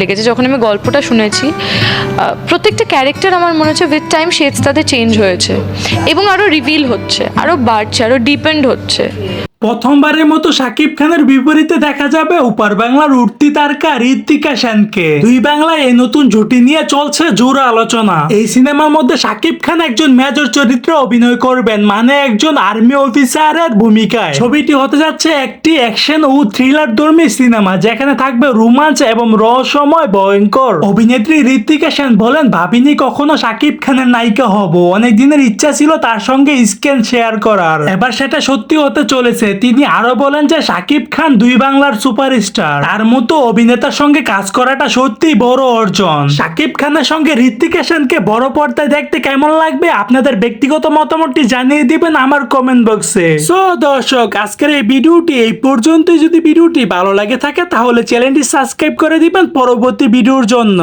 লেগেছে। যখন আমি গল্পটা শুনেছি প্রত্যেকটা ক্যারেক্টার আমার মনে হচ্ছে উইথ টাইম শেডস তাদের চেঞ্জ হয়েছে। এবং আরও রিভিল হচ্ছে আরও বাড়ছে আরও ডিপেন্ড হচ্ছে। প্রথমবারের মতো শাকিব খানের বিপরীতে দেখা যাবে উপার বাংলার উঠতি তারকা ঋত্বিকা সেনকে। দুই বাংলায় এই নতুন জুটি নিয়ে চলছে জোর আলোচনা। এই সিনেমার মধ্যে শাকিব খান একজন মেজর চরিত্রে অভিনয় করবেন মানে একজন আর্মি অফিসারের ভূমিকায়। ছবিটি হতে যাচ্ছে একটি অ্যাকশন ও থ্রিলার ধর্মী সিনেমা, যেখানে থাকবে রোমাঞ্চ এবং রহস্যময়, ভয়ঙ্কর। অভিনেত্রী ঋত্বিকা সেন বলেন, ভাবিনি কখনো শাকিব খানের নায়িকা হব। অনেক দিনের ইচ্ছা ছিল তার সঙ্গে স্ক্যান শেয়ার করার। এবার সেটা সত্যি হতে চলেছে। তিনি আরও বলেন যে শাকিব খান দুই বাংলার সুপারস্টার। তার মতো অভিনেতার সঙ্গে কাজ করাটা সত্যি বড় অর্জন। শাকিব খানের সঙ্গে ঋত্বিকা সেনকে বড় পর্দায় দেখতে কেমন লাগবে আপনাদের ব্যক্তিগত মতামতটি জানিয়ে দিবেন আমার কমেন্ট বক্সে সো দর্শক, আজকের এই ভিডিওটি এই পর্যন্ত যদি ভিডিওটি ভালো লাগে থাকে, তাহলে চ্যানেলটি সাবস্ক্রাইব করে দিবেন পরবর্তী ভিডিওর জন্য।